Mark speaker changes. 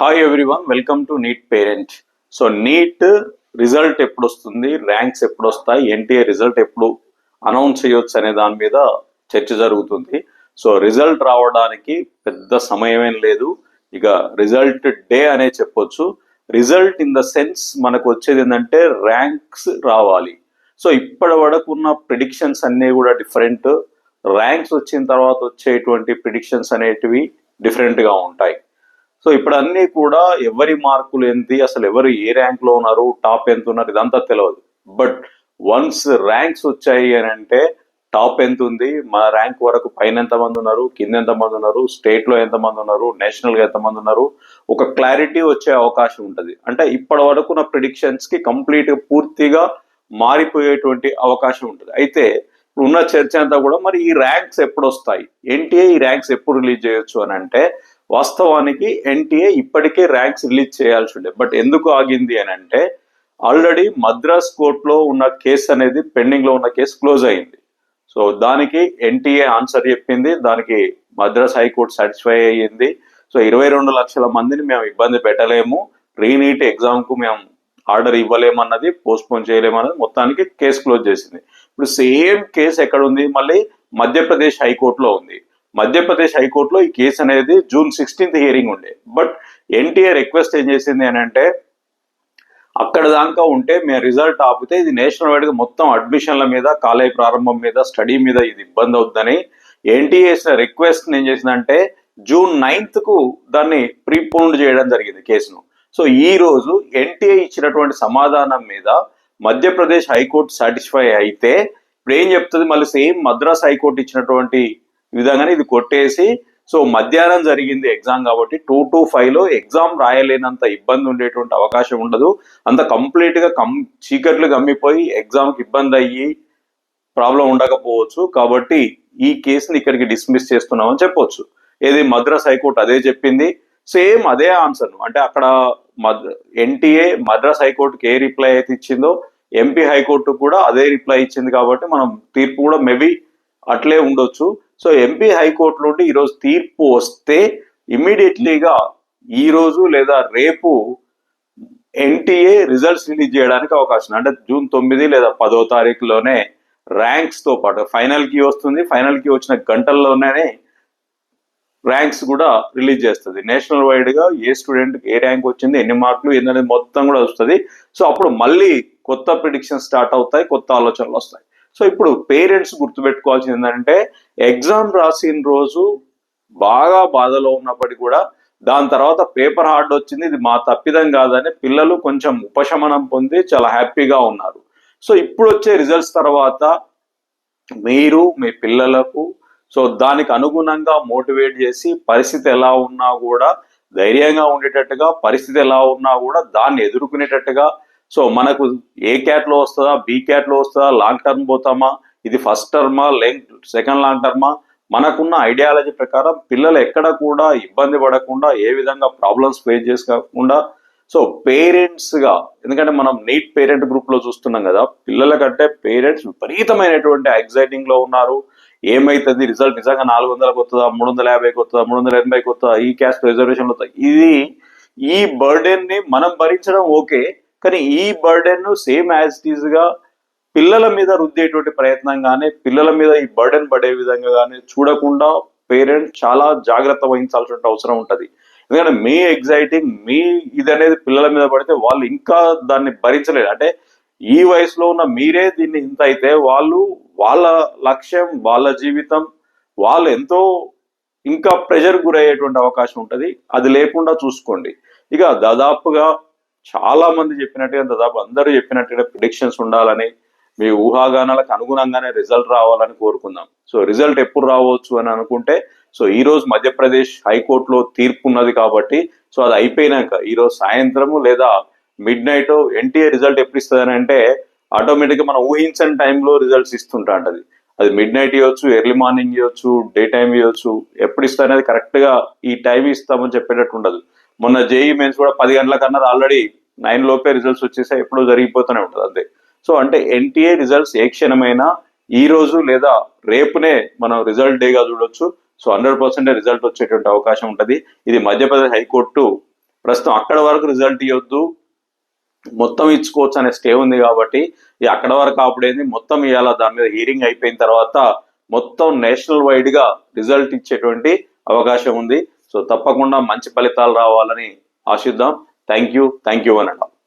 Speaker 1: Hi everyone welcome to NEET parent so NEET result ఎప్పుడు వస్తుంది ranks ఎప్పుడు వస్తాయి ఎన్టీఏ రిజల్ట్ ఎప్పుడు అనౌన్స్ చేయొచ్చు అనే దాని మీద చర్చ జరుగుతుంది. సో రిజల్ట్ రావడానికి పెద్ద సమయమేం లేదు. ఇక రిజల్ట్ డే అనే చెప్పొచ్చు. రిజల్ట్ ఇన్ ద సెన్స్ మనకు వచ్చేది ఏంటంటే ర్యాంక్స్ రావాలి. సో ఇప్పటి వరకు ఉన్న ప్రిడిక్షన్స్ అన్నీ కూడా డిఫరెంట్ ర్యాంక్స్ వచ్చిన తర్వాత వచ్చేటువంటి ప్రిడిక్షన్స్ అనేటివి డిఫరెంట్గా ఉంటాయి. సో ఇప్పుడు అన్ని కూడా ఎవరి మార్కులు ఏంటి అసలు ఎవరు ఏ ర్యాంక్లో ఉన్నారు టాప్ ఎంత ఉన్నారు ఇదంతా తెలియదు బట్ వన్స్ ర్యాంక్స్ వచ్చాయి అని అంటే టాప్ ఎంత ఉంది మా ర్యాంక్ వరకు పైన ఎంత మంది ఉన్నారు కింద ఎంతమంది ఉన్నారు స్టేట్లో ఎంతమంది ఉన్నారు నేషనల్గా ఎంతమంది ఉన్నారు ఒక క్లారిటీ వచ్చే అవకాశం ఉంటుంది. అంటే ఇప్పటి వరకు నా ప్రిడిక్షన్స్కి కంప్లీట్ పూర్తిగా మారిపోయేటువంటి అవకాశం ఉంటుంది. అయితే ఉన్న చర్చ అంతా కూడా మరి ఈ ర్యాంక్స్ ఎప్పుడు వస్తాయి ఎన్టీఏ ఈ ర్యాంక్స్ ఎప్పుడు రిలీజ్ చేయొచ్చు అని అంటే వాస్తవానికి ఎన్టీఏ ఇప్పటికే ర్యాంక్స్ రిలీజ్ చేయాల్సి ఉండే బట్ ఎందుకు ఆగింది అని అంటే ఆల్రెడీ మద్రాస్ కోర్టులో ఉన్న కేసు అనేది పెండింగ్లో ఉన్న కేసు క్లోజ్ అయింది. సో దానికి ఎన్టీఏ ఆన్సర్ చెప్పింది దానికి మద్రాస్ హైకోర్టు సాటిస్ఫై అయ్యింది. సో ఇరవై రెండు లక్షల మందిని మేము ఇబ్బంది పెట్టలేము రీనీట్ ఎగ్జామ్కు మేము ఆర్డర్ ఇవ్వలేమన్నది పోస్ట్పోన్ చేయలేమన్నది మొత్తానికి కేసు క్లోజ్ చేసింది. ఇప్పుడు సేమ్ కేసు ఎక్కడ ఉంది మళ్ళీ మధ్యప్రదేశ్ హైకోర్టులో ఉంది. మధ్యప్రదేశ్ హైకోర్టులో ఈ కేసు అనేది జూన్ సిక్స్టీన్త్ హియరింగ్ ఉండే. బట్ ఎన్టీఏ రిక్వెస్ట్ ఏం చేసింది అని అంటే అక్కడ దాకా ఉంటే మేము రిజల్ట్ ఆపితే ఇది నేషనల్ వైడ్గా మొత్తం అడ్మిషన్ల మీద కాలేజ్ ప్రారంభం మీద స్టడీ మీద ఇది ఇబ్బంది అవుతుందని ఎన్టీఏ చేసిన రిక్వెస్ట్ ఏం చేసిందంటే జూన్ నైన్త్కు దాన్ని ప్రీపోన్డ్ చేయడం జరిగింది కేసును. సో ఈ రోజు ఎన్టీఏ ఇచ్చినటువంటి సమాధానం మీద మధ్యప్రదేశ్ హైకోర్టు సాటిస్ఫై అయితే ఇప్పుడు ఏం చెప్తుంది? మళ్ళీ సేమ్ మద్రాస్ హైకోర్టు ఇచ్చినటువంటి విధంగానే ఇది కొట్టేసి సో మధ్యాహ్నం జరిగింది ఎగ్జామ్ కాబట్టి టూ టు ఫైవ్లో ఎగ్జామ్ రాయలేనంత ఇబ్బంది ఉండేటువంటి అవకాశం ఉండదు. అంత కంప్లీట్గా కమ్ కం చీకట్లు కమ్మిపోయి ఎగ్జామ్కి ఇబ్బంది అయ్యి ప్రాబ్లం ఉండకపోవచ్చు. కాబట్టి ఈ కేసుని ఇక్కడికి డిస్మిస్ చేస్తున్నామని చెప్పొచ్చు. ఏది మద్రాస్ హైకోర్టు అదే చెప్పింది. సేమ్ అదే ఆన్సర్ అంటే అక్కడ ఎన్టీఏ మద్రాస్ హైకోర్టుకి ఏ రిప్లై అయితే ఇచ్చిందో ఎంపీ హైకోర్టు కూడా అదే రిప్లై ఇచ్చింది కాబట్టి మనం తీర్పు కూడా మేబీ అట్లే ఉండొచ్చు. సో ఎంపీ హైకోర్టు నుండి ఈరోజు తీర్పు వస్తే ఇమీడియట్లీగా ఈరోజు లేదా రేపు ఎన్టీఏ రిజల్ట్స్ రిలీజ్ చేయడానికి అవకాశం అంటే జూన్ తొమ్మిది లేదా పదో తారీఖులోనే ర్యాంక్స్తో పాటు ఫైనల్కి వస్తుంది. ఫైనల్కి వచ్చిన గంటల్లోనే ర్యాంక్స్ కూడా రిలీజ్ చేస్తుంది. నేషనల్ వైడ్గా ఏ స్టూడెంట్ ఏ ర్యాంక్ వచ్చింది ఎన్ని మార్కులు ఏందనేది మొత్తం కూడా వస్తుంది. సో అప్పుడు మళ్ళీ కొత్త ప్రిడిక్షన్ స్టార్ట్ అవుతాయి కొత్త ఆలోచనలు వస్తాయి. సో ఇప్పుడు పేరెంట్స్ గుర్తుపెట్టుకోవాల్సింది ఏంటంటే ఎగ్జామ్ రాసిన రోజు బాగా బాధలో ఉన్నప్పటికీ కూడా దాని తర్వాత పేపర్ హార్డ్ వచ్చింది ఇది మా తప్పిదం కాదని పిల్లలు కొంచెం ఉపశమనం పొంది చాలా హ్యాపీగా ఉన్నారు. సో ఇప్పుడు వచ్చే రిజల్ట్స్ తర్వాత మీరు మీ పిల్లలకు సో దానికి అనుగుణంగా మోటివేట్ చేసి పరిస్థితి ఎలా ఉన్నా కూడా ధైర్యంగా ఉండేటట్టుగా పరిస్థితి ఎలా ఉన్నా కూడా దాన్ని ఎదుర్కొనేటట్టుగా సో మనకు ఏ క్యాట్లో వస్తుందా బి క్యాట్లో వస్తుందా లాంగ్ టర్మ్ పోతామా ఇది ఫస్ట్ టర్మా లెంగ్ సెకండ్ లాంగ్ టర్మా? మనకున్న ఐడియాలజీ ప్రకారం పిల్లలు ఎక్కడ కూడా ఇబ్బంది పడకుండా ఏ విధంగా ప్రాబ్లమ్స్ ఫేస్ చేసుకోకుండా సో పేరెంట్స్గా ఎందుకంటే మనం నీట్ పేరెంట్ గ్రూప్లో చూస్తున్నాం కదా పిల్లల కంటే పేరెంట్స్ విపరీతమైనటువంటి ఎగ్జైటింగ్లో ఉన్నారు. ఏమైతుంది రిజల్ట్ నిజంగా నాలుగు వందలకు వస్తుందా మూడు వందల యాభైకి వస్తుందా మూడు వందల ఎనభైకి వస్తుందా ఈ క్యాస్ట్ రిజర్వేషన్ వస్తాయి. ఇది ఈ బర్డెన్ని మనం భరించడం ఓకే కానీ ఈ బర్డెన్ సేమ్ యాజ్ ఇట్గా పిల్లల మీద రుద్దేటువంటి ప్రయత్నంగానే పిల్లల మీద ఈ బర్డెన్ పడే విధంగా కానీ చూడకుండా పేరెంట్స్ చాలా జాగ్రత్త వహించాల్సిన అవసరం ఉంటుంది. ఎందుకంటే మీ ఎగ్జైటింగ్ మీ ఇది అనేది పిల్లల మీద పడితే వాళ్ళు ఇంకా దాన్ని భరించలేరు. అంటే ఈ వయసులో ఉన్న మీరే దీన్ని ఇంత అయితే వాళ్ళు వాళ్ళ లక్ష్యం వాళ్ళ జీవితం వాళ్ళు ఎంతో ఇంకా ప్రెషర్ గురయ్యేటువంటి అవకాశం ఉంటుంది. అది లేకుండా చూసుకోండి. ఇక దాదాపుగా చాలా మంది చెప్పినట్టుగా దాదాపు అందరూ చెప్పినట్టుగా ప్రిడిక్షన్స్ ఉండాలని మీ ఊహాగానాలకు అనుగుణంగానే రిజల్ట్ రావాలని కోరుకుందాం. సో రిజల్ట్ ఎప్పుడు రావచ్చు అని అనుకుంటే సో ఈ రోజు మధ్యప్రదేశ్ హైకోర్టులో తీర్పు ఉన్నది కాబట్టి సో అది అయిపోయినాక ఈ రోజు సాయంత్రము లేదా మిడ్ నైట్ ఎన్టీఏ రిజల్ట్ ఎప్పుడు ఇస్తుంది అంటే ఆటోమేటిక్గా మనం ఊహించని టైంలో రిజల్ట్స్ ఇస్తుంటా అంటది అది మిడ్ నైట్ ఇవ్వచ్చు ఎర్లీ మార్నింగ్ ఇవ్వచ్చు డే టైం ఇవ్వచ్చు ఎప్పుడు ఇస్తా అనేది కరెక్ట్గా ఈ టైం ఇస్తామని చెప్పేటట్టు ఉండదు. మొన్న జేఈ మెయిన్స్ కూడా పది గంటల కన్నా ఆల్రెడీ నైన్ లోపే రిజల్ట్స్ వచ్చేసాయి ఎప్పుడో జరిగిపోతూనే ఉంటుంది అంతే. సో అంటే ఎన్టీఏ రిజల్ట్స్ ఏ క్షణమైనా ఈ రోజు లేదా రేపునే మనం రిజల్ట్ డేగా చూడొచ్చు. సో హండ్రెడ్ పర్సెంట్ రిజల్ట్ వచ్చేటువంటి అవకాశం ఉంటుంది. ఇది మధ్యప్రదేశ్ హైకోర్టు. ప్రస్తుతం అక్కడ వరకు రిజల్ట్ ఇవ్వద్దు మొత్తం ఇచ్చుకోవచ్చు అనే స్టే ఉంది కాబట్టి ఇది అక్కడ వరకు ఆపడేది మొత్తం ఇవాళ దాని మీద హీరింగ్ అయిపోయిన తర్వాత మొత్తం నేషనల్ వైడ్గా రిజల్ట్ ఇచ్చేటువంటి అవకాశం ఉంది. సో తప్పకుండా మంచి ఫలితాలు రావాలని ఆశిద్దాం. థ్యాంక్ యూ థ్యాంక్ యూ అని